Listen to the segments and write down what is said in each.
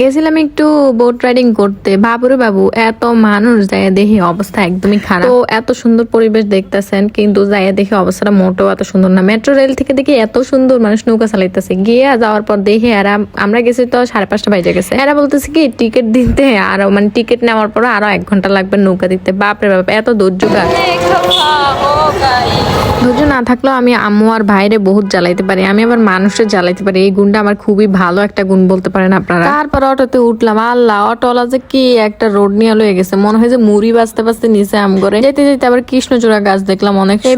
গেছিলাম একটু boat riding করতে। বাবুরে বাবু, এত মানুষ যায় দেখে অবস্থা একদমই খারাপ। তো এত সুন্দর পরিবেশ দেখতেছেন, কিন্তু যাই দেখে অবস্থাটা মোটেও এত সুন্দর না। মেট্রো রেল থেকে দেখি এত সুন্দর মানুষ নৌকা চালাইতেছে। গিয়ে যাওয়ার পর দেখে এরা আমরা গেছি তো সাড়ে পাঁচটা বাজে গেছে। এরা বলতেছে কি টিকিট দিতে আরও মানে টিকিট নেওয়ার পর আরও এক ঘণ্টা লাগবে নৌকা দিতে। বাপরে বাপ, এত ধৈর্য ধৈর্য না থাকলেও আমি আম্মু আর ভাইরে বহুত জ্বালাইতে পারি। আমি আবার মানুষের জ্বালাইতে পারি। এই গুণটা আমার খুবই ভালো একটা গুণ বলতে পারেন আপনারা। তারপর অটোতে উঠলাম আল্লাহ অটোওয়ালা যে কি একটা রোড নিয়ে লয়ে গেছে। মনে হয় যে মুড়ি বাঁচতে বাঁচতে নিচে আম করে যেতে যেতে আবার কৃষ্ণচূড়া গাছ দেখলাম অনেক এই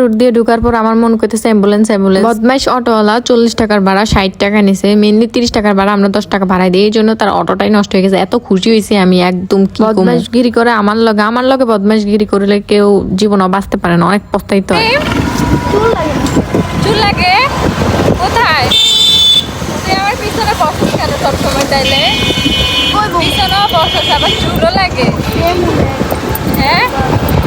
রোড দিয়ে ঢুকার পর আমার মন করতেছে অ্যাম্বুলেন্স অ্যাম্বুলেন্স বদমাইশ অটোওয়ালা চল্লিশ টাকার ভাড়া ষাট টাকা নিছে। মেনলি তিরিশ টাকার ভাড়া আমরা দশ টাকা ভাড়া দিই। এই জন্য তার অটোটাই নষ্ট হয়ে গেছে। এত খুশি হয়েছি আমি একদম কি বদমাইশগিরি করে আমার লগে আমার লগে বদমাইশগিরি করলে কেউ জীবন বাঁচতে পারে না অনেক পস্তাইতে হয়। চুল লাগে। কোথায়? আমার পিছনে কেন সবসময় তাইলে বিছানা বসা আবার চুলও লাগে। হ্যাঁ?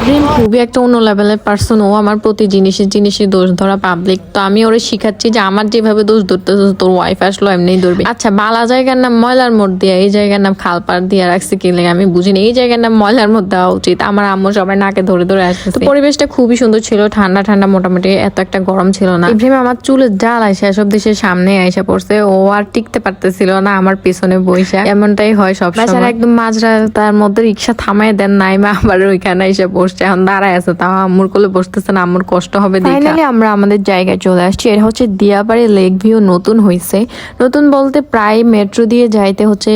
রিম খুবই একটা অন্য লেভেলের পার্সন ও আমার প্রতি জিনিসে জিনিসে দোষ ধরা পাবলিক তো আমি ওরে শিখাচ্ছি যে আমার যেভাবে দোষ ধরতেছে তোর ওয়াইফ আসলো এমনিই ধরবি। আচ্ছা বালা জায়গার নাম ময়লার মোড় দিয়া এই জায়গার নাম খালপাড় দিয়া রাখছি কি লাগে আমি বুঝিনি। এই জায়গার নাম ময়লার মোড় দেওয়া উচিত। আমার আম্মু সবাই নাকে ধরে ধরে আসছে তো পরিবেশটা খুবই সুন্দর ছিল ঠান্ডা ঠান্ডা মোটামুটি এত একটা গরম ছিল না। ইব্রাহিম আমার চুলের জাল আইসা সব দেশের সামনে আইসা পড়ছে ও আর টিকতে পারতেছিল না আমার পিছনে বইসা। এমনটাই হয় সব একদম মাঝরা তার মধ্যে রিক্সা থামাই দেন নাই মা আবার ওইখানে এসে বসছে এখন দাঁড়ায় আছে তাও আম্মুর কোলে বসতেছে না আম্মুর কষ্ট হবে ফাইনালি আমরা আমাদের জায়গায় চলে আসছি এটা হচ্ছে দিয়াবাড়ি লেক ভিউ নতুন হয়েছে নতুন বলতে প্রায় মেট্রো দিয়ে যাইতে হচ্ছে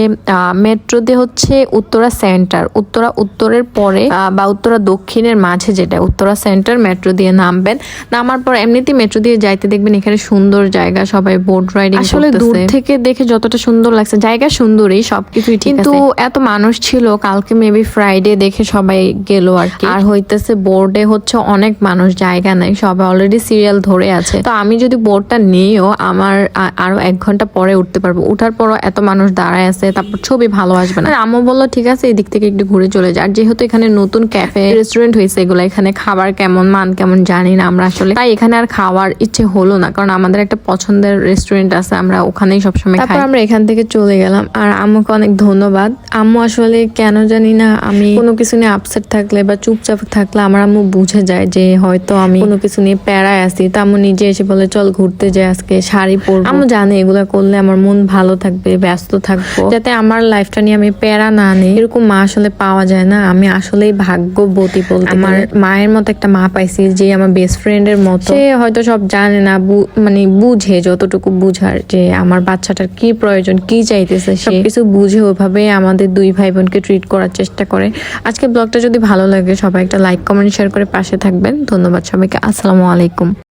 মেট্রো দিয়ে হচ্ছে উত্তরা সেন্টার উত্তরা উত্তরের পরে বা উত্তরা দক্ষিণের মাঝে যেটা উত্তরা সেন্টার মেট্রো দিয়ে নামবেন। নামার পর এমনিতেই মেট্রো দিয়ে যাইতে দেখবেন এখানে সুন্দর জায়গা সবাই বোট রাইডিং আসলে দূর থেকে দেখে যতটা সুন্দর লাগছে জায়গা সুন্দরই সবকিছুই ঠিক কিন্তু এত মানুষ ছিল কালকে মেবি ফ্রাইডে দেখে সবাই গেল আর কি। আর হইতেছে, বোর্ডে হচ্ছে অনেক মানুষ, জায়গা নাই, সবাই অলরেডি সিরিয়াল ধরে আছে। তো আমি যদি বোর্ডটা নিয়েও আমার আরও এক ঘণ্টা পরে উঠতে পারব। উঠার পরও এত মানুষ দাঁড়ায় আছে, তারপর ছবি ভালো আসবে না। আম্মু বলল, ঠিক আছে, এদিক থেকে একটু ঘুরে চলে যায় আর যেহেতু এখানে নতুন ক্যাফে রেস্টুরেন্ট হয়েছে এগুলো, এখানে খাবার কেমন, মান কেমন জানি না আমরা আসলে। তাই এখানে আর খাওয়ার ইচ্ছে হলো না, কারণ আমাদের একটা পছন্দের রেস্টুরেন্ট আছে, আমরা ওখানেই সবসময় খাই। আমরা এখান থেকে চলে গেলাম, আর আম্মুকে অনেক ধন্যবাদ। আম্মু আসলে কেন জানি না, আমি কোনো কিছু নিয়ে আপসেট থাকলে বা চুপচাপ থাকলে আমার আম্মু বুঝে যায় যে হয়তো আমি কোনো কিছু নিয়ে প্যারায় আছি। তা আম্মু নিজে এসে বলে চল ঘুরতে যাই আজকে শাড়ি পরবো। আম্মু জানে এগুলো করলে আমার মন ভালো থাকবে ব্যস্ত থাকব। যাতে আমার লাইফটা নিয়ে আমি প্যারা না নেই। এরকম মা আসলে পাওয়া যায় না। আমি আসলেই ভাগ্যবতী বলতে আমার মায়ের মতো একটা মা পাইছি যে আমার বেস্ট ফ্রেন্ডের মতো। সে হয়তো সব জানে না মানে বুঝে যতটুকু বুঝার যে আমার বাচ্চাটার কি প্রয়োজন কি চাইতেছে সবকিছু বুঝে ওইভাবে আমাদের দুই ভাই বোনকে ট্রিট করার চেষ্টা করে। আজকে ব্লগটা যদি ভালো লাগে সবাই একটা লাইক কমেন্ট শেয়ার করে পাশে থাকবেন। ধন্যবাদ সবাইকে। আসসালামু আলাইকুম।